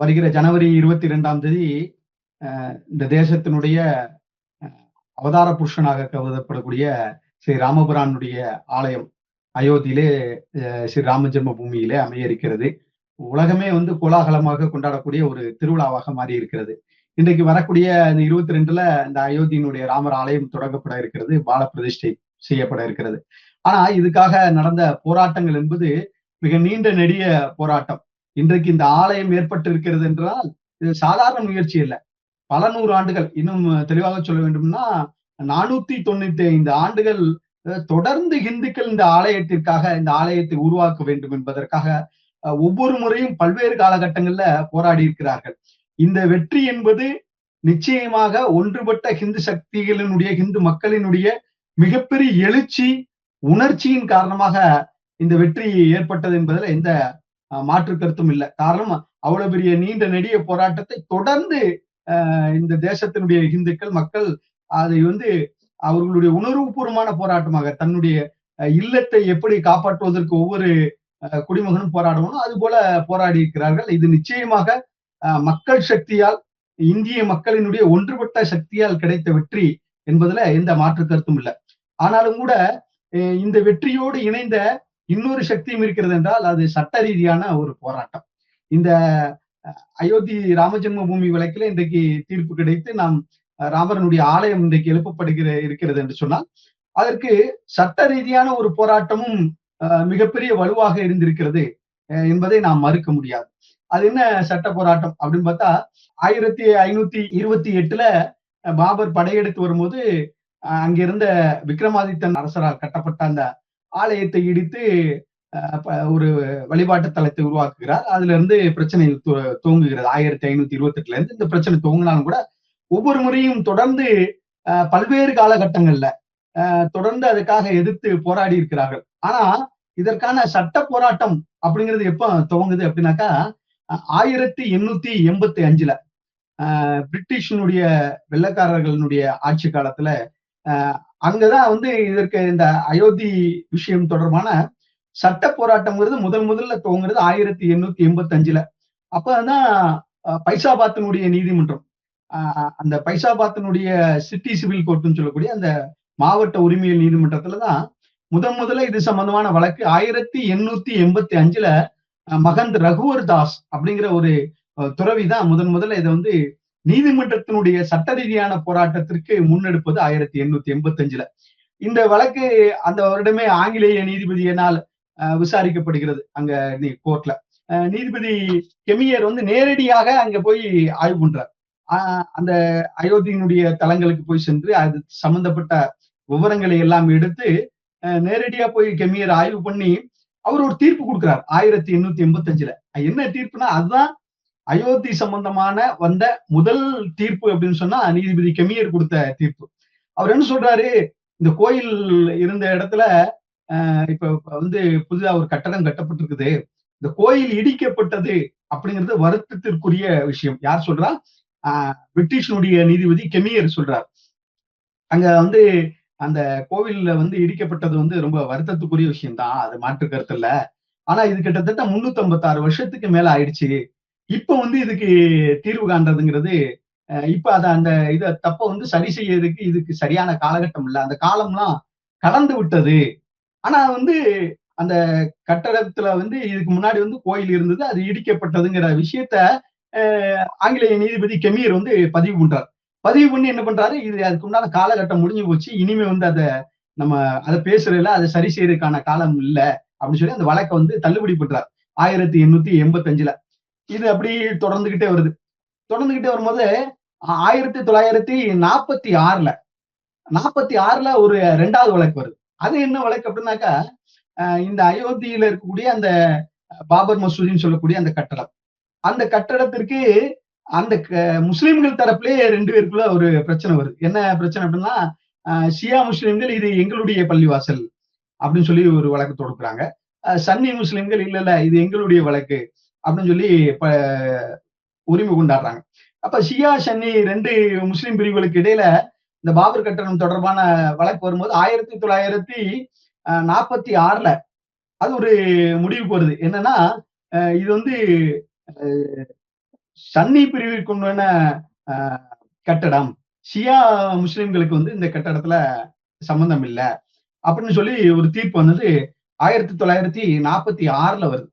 வருகிற ஜனவரி இருபத்தி ரெண்டாம் தேதி இந்த தேசத்தினுடைய அவதார புருஷனாக கருதப்படக்கூடிய ஸ்ரீ ராமபுரானுடைய ஆலயம் அயோத்தியிலே ஸ்ரீ ராம ஜென்ம பூமியிலே அமைய இருக்கிறது உலகமே வந்து கோலாகலமாக கொண்டாடக்கூடிய ஒரு திருவிழாவாக மாறி இருக்கிறது இன்றைக்கு வரக்கூடிய இந்த இருபத்தி ரெண்டுல இந்த அயோத்தியினுடைய ராமர் ஆலயம் தொடங்கப்பட இருக்கிறது பால பிரதிஷ்டை செய்யப்பட இருக்கிறது. ஆனா இதுக்காக நடந்த போராட்டங்கள் என்பது மிக நீண்ட நெடிய போராட்டம். இன்றைக்கு இந்த ஆலயம் ஏற்பட்டிருக்கிறது என்றால் இது சாதாரண முயற்சி இல்லை பல நூறு ஆண்டுகள் இன்னும் தெளிவாக சொல்ல வேண்டும்னா நானூத்தி தொண்ணூத்தி ஐந்து ஆண்டுகள் தொடர்ந்து இந்துக்கள் இந்த ஆலயத்திற்காக இந்த ஆலயத்தை உருவாக்க வேண்டும் என்பதற்காக ஒவ்வொரு முறையும் பல்வேறு காலகட்டங்கள்ல போராடி இருக்கிறார்கள் இந்த வெற்றி என்பது நிச்சயமாக ஒன்றுபட்ட ஹிந்து சக்திகளினுடைய ஹிந்து மக்களினுடைய மிகப்பெரிய எழுச்சி உணர்ச்சியின் காரணமாக இந்த வெற்றி ஏற்பட்டது என்பதில் எந்த மாற்று கருத்தும் இல்லை. காரணம் அவ்வளவு பெரிய நீண்ட நெடிய போராட்டத்தை தொடர்ந்து இந்த தேசத்தினுடைய இந்துக்கள் மக்கள் அதை வந்து அவர்களுடைய உணர்வுபூர்வமான போராட்டமாக தன்னுடைய இல்லத்தை எப்படி காப்பாற்றுவதற்கு ஒவ்வொரு குடிமகனும் போராடணும் அது போல போராடி இருக்கிறார்கள். இது நிச்சயமாக மக்கள் சக்தியால் இந்திய மக்களினுடைய ஒன்றுபட்ட சக்தியால் கிடைத்த வெற்றி என்பதுல எந்த மாற்று கருத்தும் இல்லை. ஆனாலும் கூட இந்த வெற்றியோடு இணைந்த இன்னொரு சக்தியும் இருக்கிறது என்றால் அது சட்ட ரீதியான ஒரு போராட்டம். இந்த அயோத்தி ராமஜென்ம பூமி வழக்கில் இன்றைக்கு தீர்ப்பு கிடைத்து நாம் ராமரனுடைய ஆலயம் இன்றைக்கு எழுப்பப்படுகிற இருக்கிறது என்று சொன்னால் அதற்கு சட்ட ரீதியான ஒரு போராட்டமும் மிகப்பெரிய வலுவாக இருந்திருக்கிறது என்பதை நாம் மறுக்க முடியாது. அது என்ன சட்ட போராட்டம் அப்படின்னு பார்த்தா ஆயிரத்தி ஐநூத்தி இருபத்தி எட்டுல பாபர் படையெடுத்து வரும்போது அங்கிருந்த விக்ரமாதித்தன் அரசரால் கட்டப்பட்ட அந்த ஆலயத்தை இடித்து ஒரு வழிபாட்டு தலத்தை உருவாக்குகிறார். அதுல இருந்து பிரச்சனை துவங்குகிறது. ஆயிரத்தி ஐநூத்தி இருபத்தி எட்டுல இருந்து இந்த பிரச்சனை துவங்கினாலும் கூட ஒவ்வொரு முறையும் தொடர்ந்து பல்வேறு காலகட்டங்கள்ல தொடர்ந்து அதுக்காக எதிர்த்து போராடி இருக்கிறார்கள். ஆனா இதற்கான சட்ட போராட்டம் அப்படிங்கிறது எப்ப துவங்குது அப்படின்னாக்கா ஆயிரத்தி எண்ணூத்தி எண்பத்தி அஞ்சுல பிரிட்டிஷனுடைய வெள்ளக்காரர்களுடைய ஆட்சி காலத்துல அங்கதான் வந்து இதற்கு இந்த அயோத்தி விஷயம் தொடர்பான சட்ட போராட்டம்ங்கிறது முதல் முதல்ல துவங்குறது ஆயிரத்தி எண்ணூத்தி எண்பத்தி அஞ்சுல அப்பதான் பைசாபாத்தினுடைய நீதிமன்றம் அந்த பைசாபாத்தினுடைய சிட்டி சிவில் கோர்ட்னு சொல்லக்கூடிய அந்த மாவட்ட உரிமையல் நீதிமன்றத்துலதான் முதன் முதல்ல இது சம்பந்தமான வழக்கு ஆயிரத்தி எண்ணூத்தி எண்பத்தி அஞ்சுல மகந்த் ரகுவர் தாஸ் அப்படிங்கிற ஒரு துறவி தான் முதன் முதல்ல இதை வந்து நீதிமன்றத்தினுடைய சட்ட ரீதியான போராட்டத்திற்கு முன்னெடுப்பது ஆயிரத்தி எண்ணூத்தி எண்பத்தி அஞ்சுல இந்த வழக்கு அந்த வருடமே ஆங்கிலேய நீதிபதியினால் விசாரிக்கப்படுகிறது அங்க கோர்ட்ல. நீதிபதி கெமியர் வந்து நேரடியாக அங்க போய் ஆய்வு பண்றார். அந்த அயோத்தியினுடைய தலங்களுக்கு போய் சென்று அது சம்பந்தப்பட்ட விவரங்களை எல்லாம் எடுத்து நேரடியா போய் கெமியர் ஆய்வு பண்ணி அவர் ஒரு தீர்ப்பு கொடுக்கிறார் ஆயிரத்தி எண்ணூத்தி எண்பத்தி அஞ்சுல என்ன தீர்ப்புனா அதுதான் அயோத்தி சம்பந்தமான வந்த முதல் தீர்ப்பு அப்படின்னு சொன்னா நீதிபதி கெமியர் கொடுத்த தீர்ப்பு. அவர் என்ன சொல்றாரு? இந்த கோயில் இருந்த இடத்துல இப்ப வந்து புதிதா ஒரு கட்டடம் கட்டப்பட்டிருக்குது. இந்த கோயில் இடிக்கப்பட்டது அப்படிங்கிறது வருத்தத்திற்குரிய விஷயம். யார் சொல்றா? பிரிட்டிஷனுடைய நீதிபதி கெமியர் சொல்றார். அங்க வந்து அந்த கோவில்ல வந்து இடிக்கப்பட்டது வந்து ரொம்ப வருத்தத்துக்குரிய விஷயம் தான் அது மாற்று கருத்து இல்ல. ஆனா இது கிட்டத்தட்ட முன்னூத்தி ஐம்பத்தி ஆறு வருஷத்துக்கு மேல ஆயிடுச்சு. இப்ப வந்து இதுக்கு தீர்வு காண்றதுங்கிறது இப்ப அத அந்த இத தப்ப வந்து சரி செய்யறதுக்கு இதுக்கு சரியான காலகட்டம் இல்ல. அந்த காலம்லாம் கடந்து விட்டது. ஆனா வந்து அந்த கட்டடத்துல வந்து இதுக்கு முன்னாடி வந்து கோயில் இருந்தது அது இடிக்கப்பட்டதுங்கிற விஷயத்த ஆங்கிலேய நீதிபதி கெமியர் வந்து பதிவு பண்றார். பதிவு பண்ணி என்ன பண்றாரு? இது அதுக்கு உண்டான காலகட்டம் முடிஞ்சு போச்சு. இனிமே வந்து அதை நம்ம அதை பேசுறதுல அதை சரி செய்யறதுக்கான காலம் இல்ல அப்படின்னு சொல்லி அந்த வழக்கை வந்து தள்ளுபடி பண்றார். ஆயிரத்தி எண்ணூத்தி எண்பத்தி அஞ்சுல இது அப்படி தொடர்ந்துகிட்டே வருது. தொடர்ந்துகிட்டே வரும்போது ஆயிரத்தி தொள்ளாயிரத்தி நாற்பத்தி ஆறுல நாற்பத்தி ஆறுல ஒரு ரெண்டாவது வழக்கு வருது. அது என்ன வழக்கு அப்படின்னாக்கா இந்த அயோத்தியில இருக்கக்கூடிய அந்த பாபர் மசூதின்னு சொல்லக்கூடிய அந்த கட்டடம். அந்த கட்டடத்திற்கு அந்த முஸ்லிம்கள் தரப்புலயே ரெண்டு பேருக்குள்ள ஒரு பிரச்சனை வருது. என்ன பிரச்சனை அப்படின்னா ஷியா முஸ்லிம்கள் இது எங்களுடைய பள்ளிவாசல் அப்படின்னு சொல்லி ஒரு வழக்கு தொடுக்குறாங்க. சன்னி முஸ்லிம்கள் இல்ல இல்ல இது எங்களுடைய வழக்கு. அப்படின்னு சொல்லி உரிமை கொண்டாடுறாங்க. அப்ப ஷியா சன்னி ரெண்டு முஸ்லிம் பிரிவுகளுக்கு இடையில இந்த பாபர் கட்டணம் தொடர்பான வழக்கு வரும்போது ஆயிரத்தி தொள்ளாயிரத்தி நாற்பத்தி ஆறுல அது ஒரு முடிவுக்கு வருது. என்னன்னா இது வந்து சன்னி பிரிவிற்குண்டான அஹ், கட்டடம். ஷியா முஸ்லிம்களுக்கு வந்து இந்த கட்டடத்துல சம்பந்தம் இல்லை. அப்படின்னு சொல்லி ஒரு தீர்ப்பு வந்தது ஆயிரத்தி தொள்ளாயிரத்தி நாற்பத்தி ஆறுல வருது.